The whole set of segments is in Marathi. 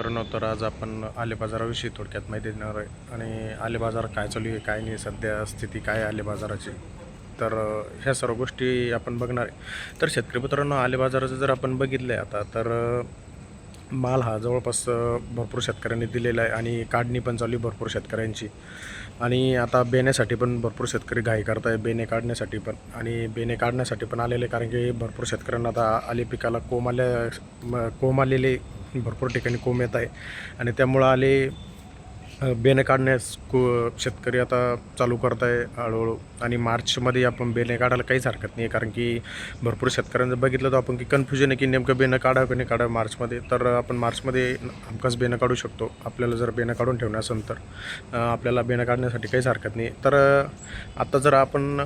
मित्रांनो तर आज आपण आले बाजाराविषयी थोडक्यात माहिती देणार आहे. आणि आले बाजार काय चालू आहे काय नाही सध्या स्थिती काय आहे आले बाजाराची तर ह्या सर्व गोष्टी आपण बघणार आहे. तर शेतकरी मित्रांनो आले बाजाराचं जर आपण बघितलं आहे आता तर माल हा जवळपास भरपूर शेतकऱ्यांनी दिलेला आहे आणि काढणी पण चालू आहे भरपूर शेतकऱ्यांची. आणि आता बेण्यासाठी पण भरपूर शेतकरी घाई करत आहे बेणे काढण्यासाठी पण. आणि बेणे काढण्यासाठी पण आलेले कारण की भरपूर शेतकऱ्यांना आता आले पिकाला कोम आल्या कोम आलेले भरपूर ठिकाणी कोंब येत आहे. आणि त्यामुळं आले अ, बेणे काढण्यास को शेतकरी आता चालू करत आहे हळूहळू. आणि मार्चमध्ये आपण बेणे काढायला काहीच हरकत नाही कारण की भरपूर शेतकऱ्यांचं बघितलं तर आपण की कन्फ्युजन आहे की नेमकं बेणं काढावं की नाही काढावं मार्चमध्ये. तर आपण मार्चमध्ये हमखास बेणं काढू शकतो. आपल्याला जर बेणं काढून ठेवणं असेल तर आपल्याला बेणं काढण्यासाठी काहीच हरकत नाही. तर आता जर आपण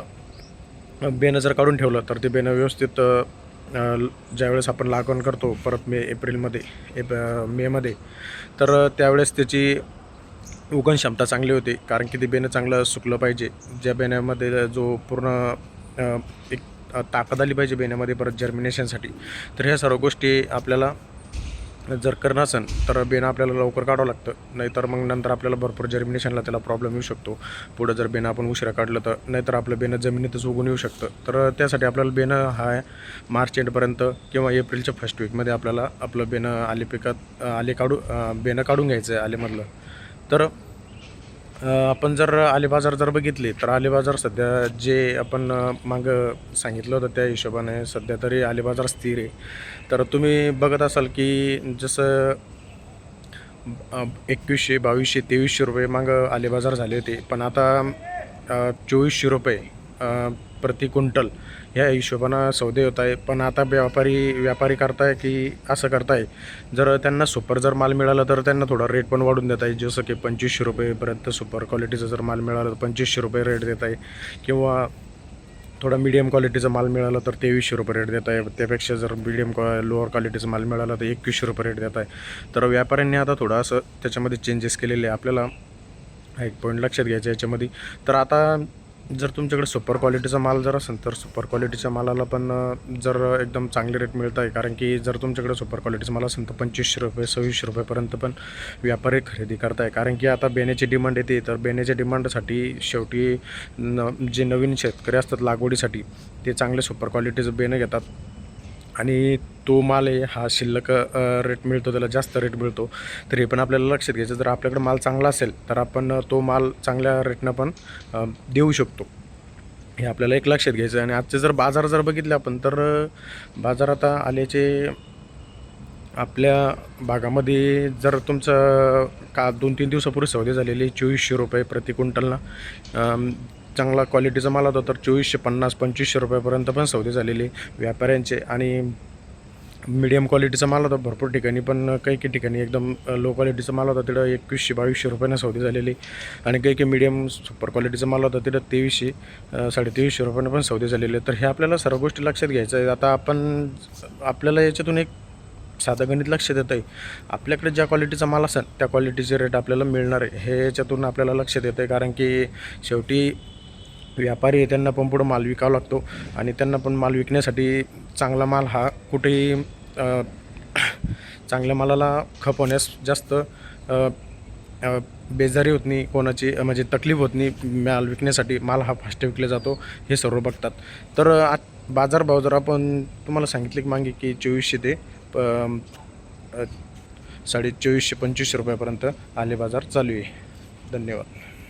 बेणं जर काढून ठेवलं तर ते बेणं व्यवस्थित ज्यावेळेस आपण लागवण करतो परत मे एप्रिलमध्ये एप मेमध्ये तर त्यावेळेस त्याची उगण क्षमता चांगली होती. कारण की ते बेणं चांगलं सुकलं पाहिजे. ज्या बेण्यामध्ये जो पूर्ण एक ताकद आली पाहिजे बेण्यामध्ये परत जर्मिनेशनसाठी तर ह्या सर्व गोष्टी आपल्याला जर करणं असेल तर बेणं आपल्याला लवकर काढावं लागतं. नाहीतर मग नंतर आपल्याला भरपूर जर्मिनेशनला त्याला प्रॉब्लेम येऊ शकतो. पुढं जर बेणं आपण उशिरा काढलं तर नाहीतर आपलं बेणं जमिनीतच उगून येऊ शकतं. तर त्यासाठी आपल्याला बेणं हा मार्च एंडपर्यंत किंवा एप्रिलच्या फर्स्ट वीकमध्ये आपल्याला आपलं बेणं आले पिकात आले काढू बेणं काढून घ्यायचं आहे आलेमधलं. तर आपण जर आलेबाजार जर बघितले तर आलेबाजार सध्या जे आपण मागं सांगितलं होतं त्या हिशोबाने सध्या तरी आलेबाजार स्थिर आहे. तर तुम्ही बघत असाल की जसं एकवीसशे बावीसशे तेवीसशे रुपये मागं आलेबाजार झाले होते. पण आता चोवीसशे रुपये प्रति क्विंटल ह्या हिशोबानं सौदे होत आहे. पण आता व्यापारी व्यापारी करताय की असं करताय जर त्यांना सुपर जर माल मिळाला तर त्यांना थोडा रेट पण वाढून देत आहे. जसं की पंचवीसशे रुपयेपर्यंत सुपर क्वालिटीचा जर माल मिळाला तर पंचवीसशे रुपये रेट देत आहे. किंवा थोडा मीडियम क्वालिटीचा माल मिळाला तर तेवीसशे रुपये रेट देत आहे. त्यापेक्षा जर मीडियम क्वा लोअर क्वालिटीचा माल मिळाला तर एकवीसशे रुपये रेट देत आहे. तर व्यापाऱ्यांनी आता थोडं असं त्याच्यामध्ये चेंजेस केलेले आहे. आपल्याला एक पॉईंट लक्षात घ्यायचं याच्यामध्ये. तर आता जर तुमच्याकडे सुपर क्वालिटीचा माल जर असेल तर सुपर क्वालिटीच्या मालाला पण जर एकदम चांगले रेट मिळत आहे कारण की जर तुमच्याकडे सुपर क्वालिटीचा माल असेल तर पंचवीसशे रुपये सव्वीसशे रुपयेपर्यंत पण व्यापारी खरेदी करताय. कारण की आता बेण्याची डिमांड येते तर बेण्याच्या डिमांडसाठी शेवटी न जे नवीन शेतकरी असतात लागवडीसाठी ते चांगले सुपर क्वालिटीचं बेणं घेतात. आणि तो माल आहे हा शिल्लक रेट मिळतो त्याला जास्त रेट मिळतो. तरी हे पण आपल्याला लक्षात घ्यायचं जर आपल्याकडे माल चांगला असेल तर आपण तो माल चांगल्या रेटनं पण देऊ शकतो. हे आपल्याला एक लक्षात घ्यायचं आणि आजचे जर बाजार जर बघितले आपण तर बाजार आता आल्याचे आपल्या भागामध्ये जर तुमचं का दोन तीन दिवसापूर्वी सौदे झालेले चोवीसशे रुपये प्रति क्विंटलना चांगला क्वालिटीचा माल होता तर चोवीसशे पन्नास पंचवीसशे रुपयापर्यंत पण सौदे झालेले व्यापाऱ्यांचे. आणि मीडियम क्वालिटीचा माल होता भरपूर ठिकाणी पण काही काही ठिकाणी एकदम लो क्वालिटीचा माल होता तिथं एकवीसशे बावीसशे रुपयानं सौदे झालेली. आणि काही काही मीडियम सुपर क्वालिटीचा माल होता तिथं तेवीसशे साडेतेवीसशे रुपयानं पण सौदे झालेले. तर हे आपल्याला सर्व गोष्टी लक्षात घ्यायचं आहे. आता आपण आपल्याला याच्यातून एक साधं गणित लक्षात येतं आहे आपल्याकडे ज्या क्वालिटीचा माल असेल त्या क्वालिटीचे रेट आपल्याला मिळणार आहे. हे याच्यातून आपल्याला लक्षात येतं आहे कारण की शेवटी व्यापारी आहे त्यांना पण पुढं माल विकावा लागतो आणि त्यांना पण माल विकण्यासाठी चांगला माल हा कुठेही चांगल्या मालाला खप होण्यास जास्त बेजारी होत नाही कोणाची म्हणजे तकलीफ होत नाही माल विकण्यासाठी माल हा फास्ट विकला जातो हे सर्व बघतात. तर अ, आत बाजारभाव जर आपण तुम्हाला सांगितले की मागे की चोवीसशे ते प- साडे चोवीसशे पंचवीसशे रुपयापर्यंत आले बाजार चालू आहे. धन्यवाद.